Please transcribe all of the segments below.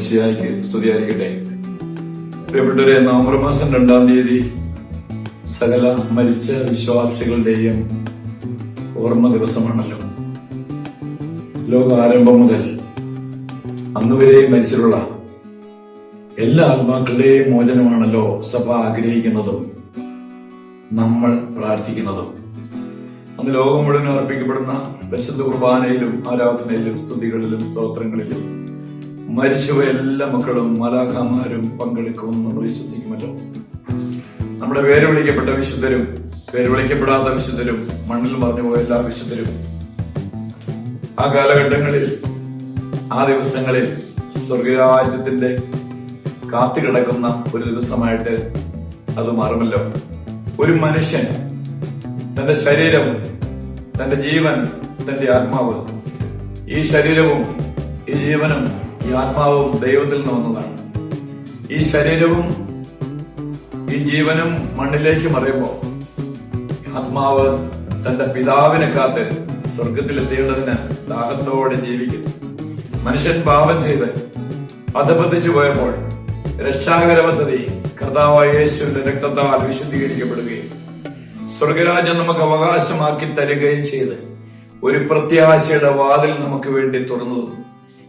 മിശിയായിക്ക് സ്തുതിയായിരിക്കട്ടെ. പ്രിയപ്പെട്ടവരെ നവംബർ മാസം രണ്ടാം തീയതി സകല മരിച്ച വിശ്വാസികളുടെയും ഓർമ്മ ദിവസമാണല്ലോ. ലോക ആരംഭം മുതൽ അന്നുവരെയും മരിച്ചിട്ടുള്ള എല്ലാ ആത്മാക്കളുടെയും മോചനമാണല്ലോ സഭ ആഗ്രഹിക്കുന്നതും നമ്മൾ പ്രാർത്ഥിക്കുന്നതും. അന്ന് ലോകം മുഴുവൻ അർപ്പിക്കപ്പെടുന്ന വിശുദ്ധ കുർബാനയിലും ആരാധനയിലും സ്തുതികളിലും സ്തോത്രങ്ങളിലും മരിച്ചുപോയ എല്ലാ മക്കളും മലാഖമാരും പങ്കെടുക്കുമെന്ന് നമ്മൾ വിശ്വസിക്കുമല്ലോ. നമ്മുടെ പേര് വിളിക്കപ്പെട്ട വിശുദ്ധരും പേര് വിളിക്കപ്പെടാത്ത വിശുദ്ധരും മണ്ണിൽ മറിഞ്ഞുപോയ എല്ലാ വിശുദ്ധരും ആ കാലഘട്ടങ്ങളിൽ ആ ദിവസങ്ങളിൽ സ്വർഗരാജ്യത്തിന്റെ കാത്തുകിടക്കുന്ന ഒരു ദിവസമായിട്ട് അത് മാറുമല്ലോ. ഒരു മനുഷ്യൻ തന്റെ ശരീരം തന്റെ ജീവൻ തന്റെ ആത്മാവ് ഈ ശരീരവും ഈ ജീവനും ഈ ആത്മാവും ദൈവത്തിൽ നിന്ന് വന്നതാണ്. ഈ ശരീരവും ഈ ജീവനും മണ്ണിലേക്ക് മറിയുമ്പോൾ ആത്മാവ് തന്റെ പിതാവിനെ കാത്ത് സ്വർഗത്തിലെത്തേണ്ടതിന് ദാഹത്തോടെ ജീവിക്കുന്നു മനുഷ്യൻ പാപം ചെയ്ത് അധപതിച്ചു പോയപ്പോൾ രക്ഷാകര പദ്ധതി കർത്താവായ യേശുവിന്റെ രക്തത്താൽ വിശുദ്ധീകരിക്കപ്പെടുകയും സ്വർഗരാജ്യം നമുക്ക് അവകാശമാക്കി തരികയും ചെയ്ത് ഒരു പ്രത്യാശയുടെ വാതിൽ നമുക്ക് വേണ്ടി തുറന്നു തന്നു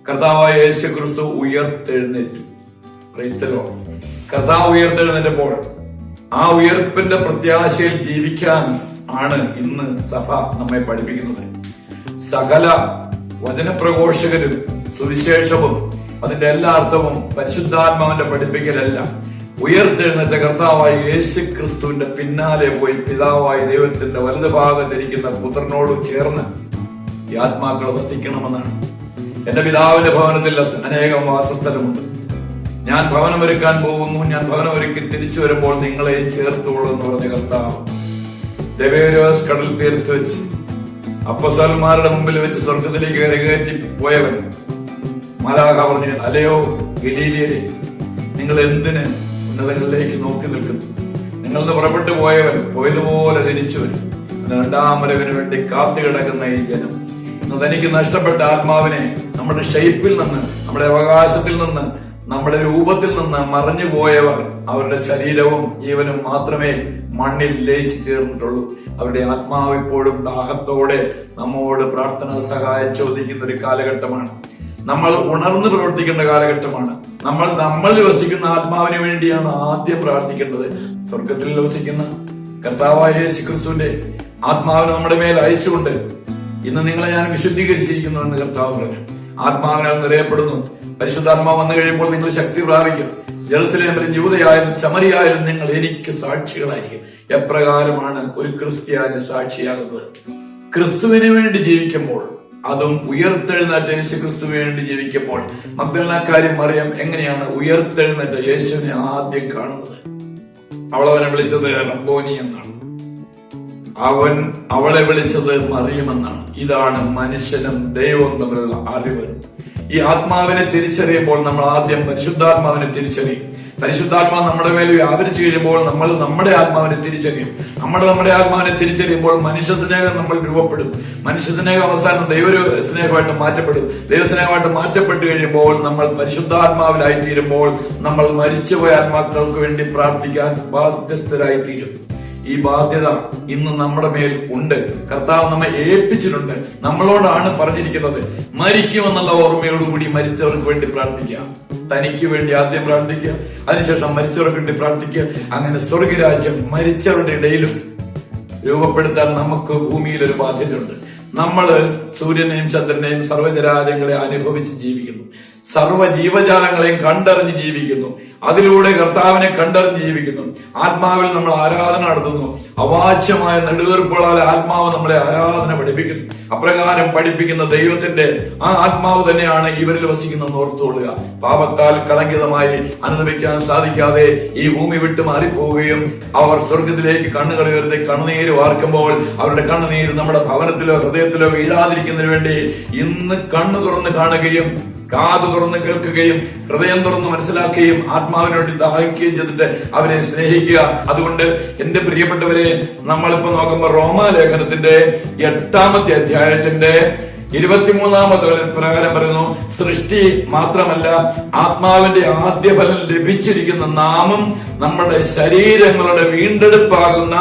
കർത്താവായ യേശു ക്രിസ്തു ഉയർത്തെഴുന്നേറ്റു ക്രൈസ്തലോ കർത്താവ് ഉയർത്തെഴുന്നേറ്റപ്പോൾ ആ ഉയർപ്പിന്റെ പ്രത്യാശയിൽ ജീവിക്കാൻ ആണ് ഇന്ന് സഭ നമ്മെ പഠിപ്പിക്കുന്നത്. സകല വചനപ്രഘോഷകരും സുവിശേഷവും അതിന്റെ എല്ലാ അർത്ഥവും പരിശുദ്ധാത്മാവിന്റെ പഠിപ്പിക്കലല്ല. ഉയർത്തെഴുന്നേറ്റ കർത്താവായ യേശു ക്രിസ്തുവിന്റെ പിന്നാലെ പോയി പിതാവായ ദൈവത്തിന്റെ വലതു ഭാഗത്തിരിക്കുന്ന പുത്രനോട് ചേർന്ന് ഈ ആത്മാക്കൾ വസിക്കണമെന്നാണ് എന്റെ പിതാവിന്റെ ഭവനത്തിൽ അനേകം വാസസ്ഥലമുണ്ട്. ഞാൻ ഭവനമൊരുക്കാൻ പോകുന്നു. ഞാൻ ഭവനമൊരുക്കി തിരിച്ചു വരുമ്പോൾ നിങ്ങളെ എന്ന് പറഞ്ഞ കർത്താവ് ദവേരോസ് കടൽ തീർത്ത് വെച്ച് അപ്പസൽമാരുടെ മുമ്പിൽ വെച്ച് സ്വർഗത്തിലേക്ക് കരകയറ്റി പോയവൻ മലാഹ പറഞ്ഞു അലയോ ഗലീലിയരെ നിങ്ങൾ എന്തിന് ഉന്നതങ്ങളിലേക്ക് നോക്കി നിൽക്കുന്നു? നിങ്ങൾ പുറപ്പെട്ടു പോയവൻ പോയതുപോലെ തിരിച്ചു വരും. രണ്ടാം വേണ്ടി കാത്തു കിടക്കുന്ന ഈ ജനം തനിക്ക് നഷ്ടപ്പെട്ട ആത്മാവിനെ നമ്മുടെ ഷെയ്പ്പിൽ നിന്ന് നമ്മുടെ അവകാശത്തിൽ നിന്ന് നമ്മുടെ രൂപത്തിൽ നിന്ന് മറഞ്ഞു പോയവർ അവരുടെ ശരീരവും ജീവനും മാത്രമേ മണ്ണിൽ ലയിച്ചു ചേർന്നിട്ടുള്ളൂ അവരുടെ ആത്മാവ് ഇപ്പോഴും ദാഹത്തോടെ നമ്മോട് പ്രാർത്ഥന സഹായം ചോദിക്കുന്ന ഒരു കാലഘട്ടമാണ്. നമ്മൾ ഉണർന്ന് പ്രവർത്തിക്കേണ്ട കാലഘട്ടമാണ്. നമ്മൾ നമ്മൾ വസിക്കുന്ന ആത്മാവിന് വേണ്ടിയാണ് ആദ്യം പ്രാർത്ഥിക്കേണ്ടത്. സ്വർഗത്തിൽ വസിക്കുന്ന കർത്താവായ യേശുക്രിസ്തുവിന്റെ ആത്മാവിനെ നമ്മുടെ മേൽ അയച്ചുകൊണ്ട് ഇന്ന് നിങ്ങളെ ഞാൻ വിശുദ്ധീകരിച്ചിരിക്കുന്നു എന്ന് കർത്താവ് പറഞ്ഞു. ആത്മാവിനാൽ നിറയപ്പെടുന്നു. പരിശുദ്ധാത്മാവ് വന്നു കഴിയുമ്പോൾ നിങ്ങൾ ശക്തി പ്രാപിക്കും. ജെറുസലേമിലും യൂതയായാലും ശമരിയായാലും നിങ്ങൾ എനിക്ക് സാക്ഷികളായിരിക്കും. എപ്രകാരമാണ് ഒരു ക്രിസ്ത്യാനി സാക്ഷിയാകുന്നത്? ക്രിസ്തുവിന് വേണ്ടി ജീവിക്കുമ്പോൾ അതും ഉയർത്തെഴുന്നേറ്റ യേശു ക്രിസ്തുവിന് വേണ്ടി ജീവിക്കുമ്പോൾ മക്കളാക്കാര്യം അറിയാം എങ്ങനെയാണ് ഉയർത്തെഴുന്നേറ്റ യേശുവിനെ ആദ്യം കാണുന്നത്? അവളവനെ വിളിച്ചത് റബ്ബോനി എന്നാണ്. അവൻ അവളെ വിളിച്ചത് മറിയുമെന്നാണ്. ഇതാണ് മനുഷ്യനും ദൈവവും തമ്മിലുള്ള അറിവ്. ഈ ആത്മാവിനെ തിരിച്ചറിയുമ്പോൾ നമ്മൾ ആദ്യം പരിശുദ്ധാത്മാവിനെ തിരിച്ചറിയും. പരിശുദ്ധാത്മാവ് നമ്മുടെ മേൽ വ്യാപരിച്ചു കഴിയുമ്പോൾ നമ്മൾ നമ്മുടെ ആത്മാവിനെ തിരിച്ചറിയും. നമ്മൾ നമ്മുടെ ആത്മാവിനെ തിരിച്ചറിയുമ്പോൾ മനുഷ്യ സ്നേഹം നമ്മൾ രൂപപ്പെടും. മനുഷ്യ സ്നേഹം അവസാനം ദൈവ സ്നേഹമായിട്ട് മാറ്റപ്പെടും. ദൈവസ്നേഹമായിട്ട് മാറ്റപ്പെട്ടു കഴിയുമ്പോൾ നമ്മൾ പരിശുദ്ധാത്മാവിലായി തീരുമ്പോൾ നമ്മൾ മരിച്ചുപോയ ആത്മാക്കൾക്ക് വേണ്ടി പ്രാർത്ഥിക്കാൻ ബാധ്യസ്ഥരായി തീരും ഈ ബാധ്യത ഇന്ന് നമ്മുടെ മേൽ ഉണ്ട്. കർത്താവ് നമ്മെ ഏൽപ്പിച്ചിട്ടുണ്ട്. നമ്മളോടാണ് പറഞ്ഞിരിക്കുന്നത് മരിക്കുമെന്നുള്ള ഓർമ്മയോടുകൂടി മരിച്ചവർക്ക് വേണ്ടി പ്രാർത്ഥിക്കാം തനിക്ക് വേണ്ടി ആദ്യം പ്രാർത്ഥിക്കുക അതിനുശേഷം മരിച്ചവർക്ക് വേണ്ടി പ്രാർത്ഥിക്കുക. അങ്ങനെ സ്വർഗരാജ്യം മരിച്ചവരുടെ ഇടയിലും രൂപപ്പെടുത്താൻ നമുക്ക് ഭൂമിയിൽ ഒരു ബാധ്യതയുണ്ട്. നമ്മൾ സൂര്യനെയും ചന്ദ്രനെയും സർവജരാജങ്ങളെ അനുഭവിച്ച് ജീവിക്കുന്നു. സർവ ജീവജാലങ്ങളെയും കണ്ടറിഞ്ഞ് ജീവിക്കുന്നു. അതിലൂടെ കർത്താവിനെ കണ്ടറിഞ്ഞ് ജീവിക്കുന്നു. ആത്മാവിൽ നമ്മൾ ആരാധന നടത്തുന്നു. അവാച്യമായ നെടുവീർപ്പുകളാൽ ആത്മാവ് നമ്മളെ ആരാധന പഠിപ്പിക്കുന്നു. അപ്രകാരം പഠിപ്പിക്കുന്ന ദൈവത്തിന്റെ ആ ആത്മാവ് തന്നെയാണ് ഇവരിൽ വസിക്കുന്ന ഓർത്തുകൊള്ളുക. പാപത്താൽ കളങ്കിതമായി അനുഭവിക്കാൻ സാധിക്കാതെ ഈ ഭൂമി വിട്ടു മാറിപ്പോവുകയും അവർ സ്വർഗത്തിലേക്ക് കണ്ണുകൾ ഉയർത്തി കണ്ണുനീര് വാർക്കുമ്പോൾ അവരുടെ കണ്ണുനീര് നമ്മുടെ ഭവനത്തിലോ ഹൃദയത്തിലോ വീഴാതിരിക്കുന്നതിന് വേണ്ടി ഇന്ന് കണ്ണു തുറന്ന് കാണുകയും കാത് തുറന്ന് കേൾക്കുകയും ഹൃദയം തുറന്ന് മനസ്സിലാക്കുകയും ആത്മാവിന് വേണ്ടി ദാഹിക്കുകയും ചെയ്തിട്ട് അവരെ സ്നേഹിക്കുക. അതുകൊണ്ട് എന്റെ പ്രിയപ്പെട്ടവരെ നമ്മളിപ്പോ നോക്കുമ്പോൾ റോമാലേഖനത്തിന്റെ എട്ടാമത്തെ അധ്യായത്തിന്റെ ഇരുപത്തിമൂന്നാമത്തെ പ്രകാരം പറയുന്നു സൃഷ്ടി മാത്രമല്ല ആത്മാവിന്റെ ആദ്യ ഫലം ലഭിച്ചിരിക്കുന്ന നാമം നമ്മുടെ ശരീരങ്ങളുടെ വീണ്ടെടുപ്പാകുന്ന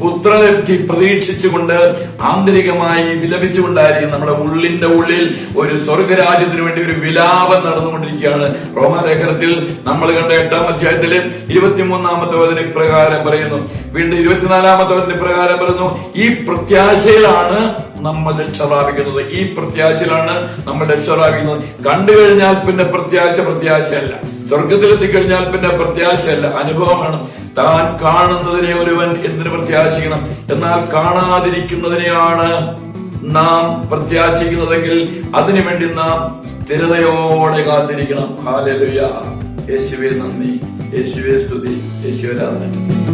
പുത്രലബ്ധി പ്രതീക്ഷിച്ചുകൊണ്ട് ആന്തരികമായി വിലപിച്ചുകൊണ്ടായിരിക്കും നമ്മുടെ ഉള്ളിന്റെ ഉള്ളിൽ ഒരു സ്വർഗരാജ്യത്തിന് വേണ്ടി ഒരു വിലാപം നടന്നുകൊണ്ടിരിക്കുകയാണ്. റോമാലേഖനത്തിൽ നമ്മൾ കണ്ട എട്ടാം അധ്യായത്തിലെ ഇരുപത്തിമൂന്നാമത്തെ വചന പ്രകാരം പറയുന്നു. വീണ്ടും ഇരുപത്തിനാലാമത്തെ വചന പ്രകാരം പറയുന്നു ഈ പ്രത്യാശയിലാണ് നമ്മൾ രക്ഷ പ്രാപിക്കുന്നത്. ഈ പ്രത്യാശയിലാണ് നമ്മൾ രക്ഷ പ്രാപിക്കുന്നത്. കണ്ടു കഴിഞ്ഞാൽ പിന്നെ പ്രത്യാശ പ്രത്യാശയല്ല. സ്വർഗത്തിലെത്തിക്കഴിഞ്ഞാൽ പിന്നെ പ്രത്യാശയല്ല. അനുഭവമാണ്. താൻ കാണുന്നതിനെ ഒരുവൻ എന്തിനു പ്രത്യാശിക്കണം? എന്നാൽ കാണാതിരിക്കുന്നതിനെയാണ് നാം പ്രത്യാശിക്കുന്നതെങ്കിൽ അതിനുവേണ്ടി നാം സ്ഥിരതയോടെ കാത്തിരിക്കണം. ഹാലലുയ യേശുവെ നന്ദി. യേശുവേ സ്തുതി. യേശുവേ ആരാധന